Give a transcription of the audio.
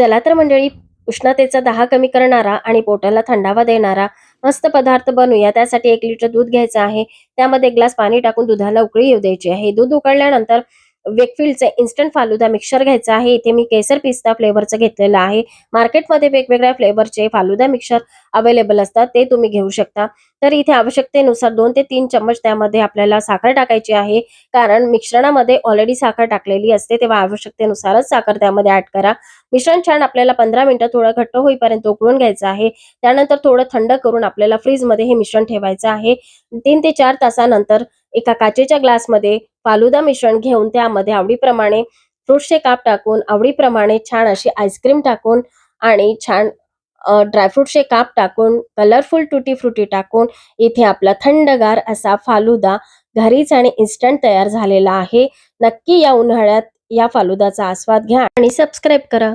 चला तर मंडळी उष्णतेचा दाह कमी करणारा आणि पोटाला थंडावा देणारा मस्त पदार्थ बनवूया त्यासाठी एक लिटर दूध घ्यायचं आहे. त्यामध्ये एक ग्लास पाणी टाकून दुधाला उकळी येऊ द्यायची आहे. दूध उकळल्यानंतर वेकफिल्डचं इन्स्टंट फालुदा मिक्सर घ्यायचा आहे. इथे मी केसर पिस्ता फ्लेवरचं घेतलेलं आहे. मार्केटमध्ये वेगवेगळ्या फ्लेवरचे फालुदा मिक्सर अवेलेबल असतात. ते तुम्ही घेऊ शकता. तर इथे आवश्यकतेनुसार दोन ते तीन चम्मच त्यामध्ये आपल्याला साखर टाकायची आहे. कारण मिश्रणामध्ये ऑलरेडी साखर टाकलेली असते. तेव्हा आवश्यकतेनुसारच साखर त्यामध्ये ऍड करा. मिश्रण छान आपल्याला पंधरा मिनिटं थोडं घट्ट होईपर्यंत उकळून घ्यायचं आहे. त्यानंतर थोडं थंड करून आपल्याला फ्रीजमध्ये हे मिश्रण ठेवायचं आहे. तीन ते चार तासानंतर एका काचेच्या ग्लासमध्ये फालुदा मिश्रण घेऊन त्यामध्ये आवडीप्रमाणे फ्रुटचे काप टाकून आवडीप्रमाणे छान अशी आईस्क्रीम टाकून आणि छान ड्रायफ्रुटचे काप टाकून कलरफुल टुटी फ्रुटी टाकून इथे आपला थंडगार असा फालुदा घरीच आणि इन्स्टंट तयार झालेला आहे. नक्की या उन्हाळ्यात या फालुदाचा आस्वाद घ्या आणि सबस्क्राईब करा.